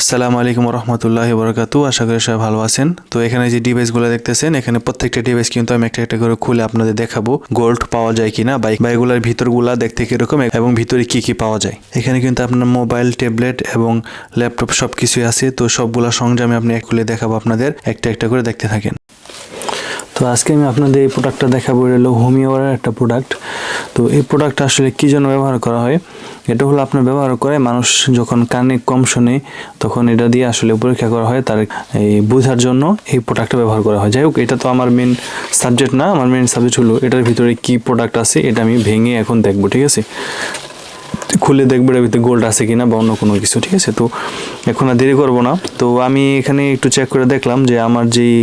আসসালামু আলাইকুম রহমতুল্লাহ বরকাতু আশা করি সবাই ভালো আছেন। তো এখানে যে ডিভাইসগুলো দেখতেছেন, এখানে প্রত্যেকটা ডিভাইস কিন্তু আমি একটা একটা করে খুলে আপনাদের দেখাবো গোল্ড পাওয়া যায় কিনা বাইক বা এগুলোর ভিতরগুলা দেখতে কীরকম এবং ভিতরে কি কি পাওয়া যায়। এখানে কিন্তু আপনার মোবাইল ট্যাবলেট এবং ল্যাপটপ সব কিছুই আছে, তো সবগুলা সংযমে আপনি খুলে দেখাবো আপনাদের, একটা একটা করে দেখতে থাকেন। তো আজকে আমি আপনাদের এই প্রোডাক্টটা দেখাবো। এটা হলো হোমিওয়ারের একটা প্রোডাক্ট তো এই প্রোডাক্টটা আসলে কী জন্য ব্যবহার করা হয়? এটা হলো আপনার ব্যবহার করে মানুষ যখন কানে কম শোনে, তখন এটা দিয়ে আসলে পরীক্ষা করা হয় তার, এই বোঝার জন্য এই প্রোডাক্টটা ব্যবহার করা হয়। যাই হোক, এটা তো আমার মেন সাবজেক্ট না। আমার মেন সাবজেক্ট হলো এটার ভিতরে কি প্রোডাক্ট আছে, এটা আমি ভেঙে এখন দেখব, ঠিক আছে? খুলে দেখব এর ভিতরে গোল্ড আছে কিনা বা অন্য কোনো কিছু, ঠিক আছে? তো এখন আর দেরি করব না। তো আমি এখানে একটু চেক করে দেখলাম যে আমার যেই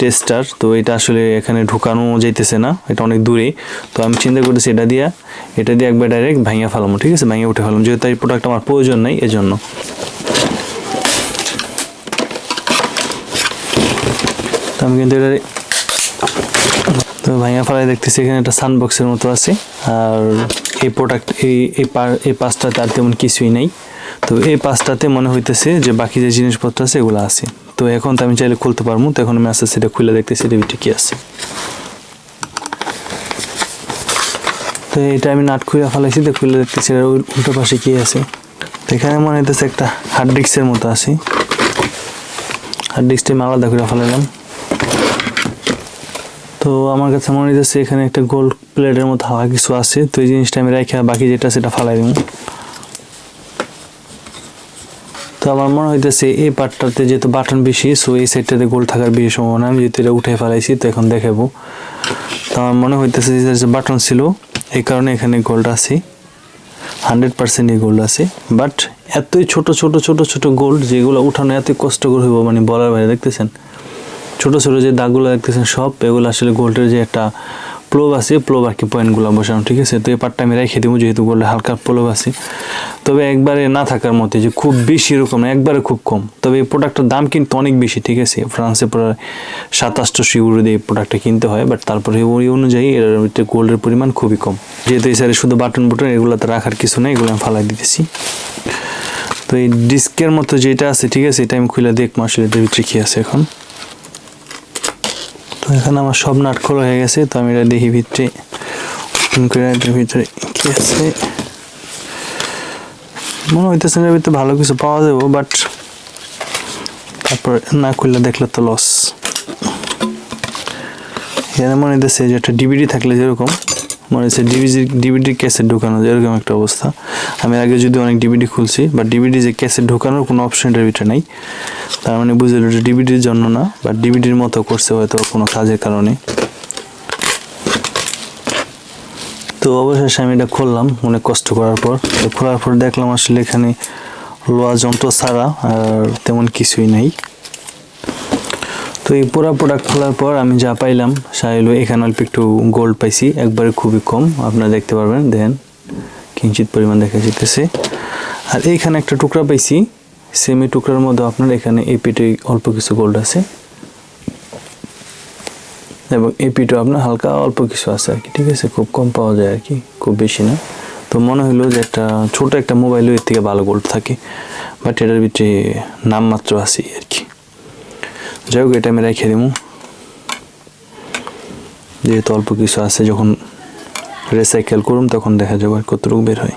টেস্টার তো এটা আসলে এখানে ঢুকানো যাইতেছে না, এটা অনেক দূরে। তো আমি চিন্তা করতেছি এটা দিয়া, এটা দিয়ে একবার ডাইরেক্ট ভাঙিয়ে ফেলাম, ঠিক আছে? ভাঙিয়ে উঠে ফেলাম, যেহেতু এই প্রোডাক্ট আমার প্রয়োজন নাই, এজন্য। তো আমি কিন্তু এটা তো ভাইয়া ফেলায় দেখতেছি, এখানে একটা সানবক্সের মতো আছে, আর এই প্রোডাক্ট এই এই এই পাঁচটাতে আর তেমন কিছুই নেই। তো এই পাঁচটাতে মনে হইতেছে যে বাকি যে জিনিসপত্র আছে, এগুলো আছে। তো এখন তো আমি চাইলে খুলতে পারব, তো এখন আমি আস্তে আস্তে এটা খুলে দেখতেছি এটা ভিতরে কি আছে। তো এটা আমি নাট খুলে ফেলাইছি, তো খুলে দেখতেছি উল- উল্টো পাশে কি আছে। তো এখানে মনে হইতেছে একটা হার্ড ডিস্কের মতো আছে। হার্ড ডিস্কটা আমি আলাদা করে ফেলাইলাম। তো আমার কাছে মনে হইতেছে এখানে একটা গোল্ড প্লেটের মতো হাওয়া কিছু আছে, তো এই জিনিসটা আমি রেখে বাকি যেটা সেটা ফালাই দিব তো আমার মনে হইতেছে এই পার্টটাতে যেহেতু বাটন বেশি সো এই সাইডটাতে গোল্ড থাকার বেশি সম্ভাবনা। আমি যেহেতু এটা উঠে ফেলাইছি, তো এখন দেখাবো। তো আমার মনে হইতেছে যে বাটন ছিল, এই কারণে এখানে গোল্ড আছে। হান্ড্রেড পার্সেন্টই গোল্ড আছে। বাট এতই ছোট ছোট ছোট ছোট গোল্ড যেগুলো উঠানো এতই কষ্টকর হইব মানে বলার বাইরে, দেখতেছেন? ছোট ছোট যে দাগগুলো দেখতেছেন, সব এগুলো আসলে গোল্ডের যে একটা প্লোভ আছে প্লোভ আর কি পয়েন্টগুলো বসানো, ঠিক আছে? তো এই পার্টটা আমি রেখে দেবো, যেহেতু গোল্ডের হালকা প্লোভ আছে। তবে একবারে না থাকার মতে যে খুব বেশি এরকম না, একবারে খুব কম। তবে এই প্রোডাক্টের দাম কিন্তু অনেক বেশি, ঠিক আছে? ফ্রান্সে প্রায় সাতাশশো ইউরো দিয়ে এই প্রোডাক্টটা কিনতে হয় বাট তারপরে ওই অনুযায়ী এর গোল্ডের পরিমাণ খুবই কম। যেহেতু এই সাইডে শুধু বাটন বুটন এগুলোতে রাখার কিছু নেই, এগুলো আমি ফালাই দিতেছি। তো এই ডিস্কের মতো যেটা আছে, ঠিক আছে? এটা আমি খুলে দেখব, আসলে ভিতরে কি আছে এখন। এখানে আমার সব নাট খোলা হয়ে গেছে, তো আমি এটা দেখি ভিতরে। ভিতরে কি আছে? মনে হইতেছে না ভিতরে ভালো কিছু পাওয়া যাব বাট তারপর না খুললে দেখলে তো লস এখানে মনে হইতেছে যে একটা ডিবিডি থাকলে যেরকম। মনে হচ্ছে ডিভিডি ডিভিডি ক্যাসেট ঢোকানো যেরকম একটা অবস্থা। আমি আগে যদি অনেক ডিভিডি খুলছি বা ডিভিডি যে ক্যাসেট ঢোকানোর কোনো অপশন এটার ভিতরে নাই। তার মানে বুঝে এটা ডিভিডির জন্য না বা ডিভিডির মতো করছে হয়তো কোনো কাজের কারণে। তো অবশেষে আমি এটা খুললাম, অনেক কষ্ট করার পর। খোলার পর দেখলাম আসলে এখানে লোহা যন্ত্র ছাড়া আর তেমন কিছুই নাই। তো এই পুরা প্রোডাক্ট খোলার পর আমি যা পাইলাম সাইলো এখানে অল্প একটু গোল্ড পাইছি, একবারে খুবই কম, আপনারা দেখতে পারবেন, দেখেন, কিঞ্চিত পরিমাণ দেখা যেতেছে আর এইখানে একটা টুকরা পাইছি সেমি টুকরার মধ্যে আপনার এখানে এই পেটে অল্প কিছু গোল্ড আছে। এবং এই আপনার হালকা অল্প কিছু আছে আর কি, ঠিক আছে, খুব কম পাওয়া যায় আর কি, খুব বেশি না। তো মনে হলো যে একটা ছোট একটা মোবাইলও এর থেকে ভালো গোল্ড থাকে বাট এটার ভিতরে নামমাত্র আছে আর কি। যাই হোক, এটা আমি রেখে দিব যেহেতু অল্প কিছু আছে, যখন রিসাইকেল করুম, তখন দেখা যাবে কতটুকু বের হয়।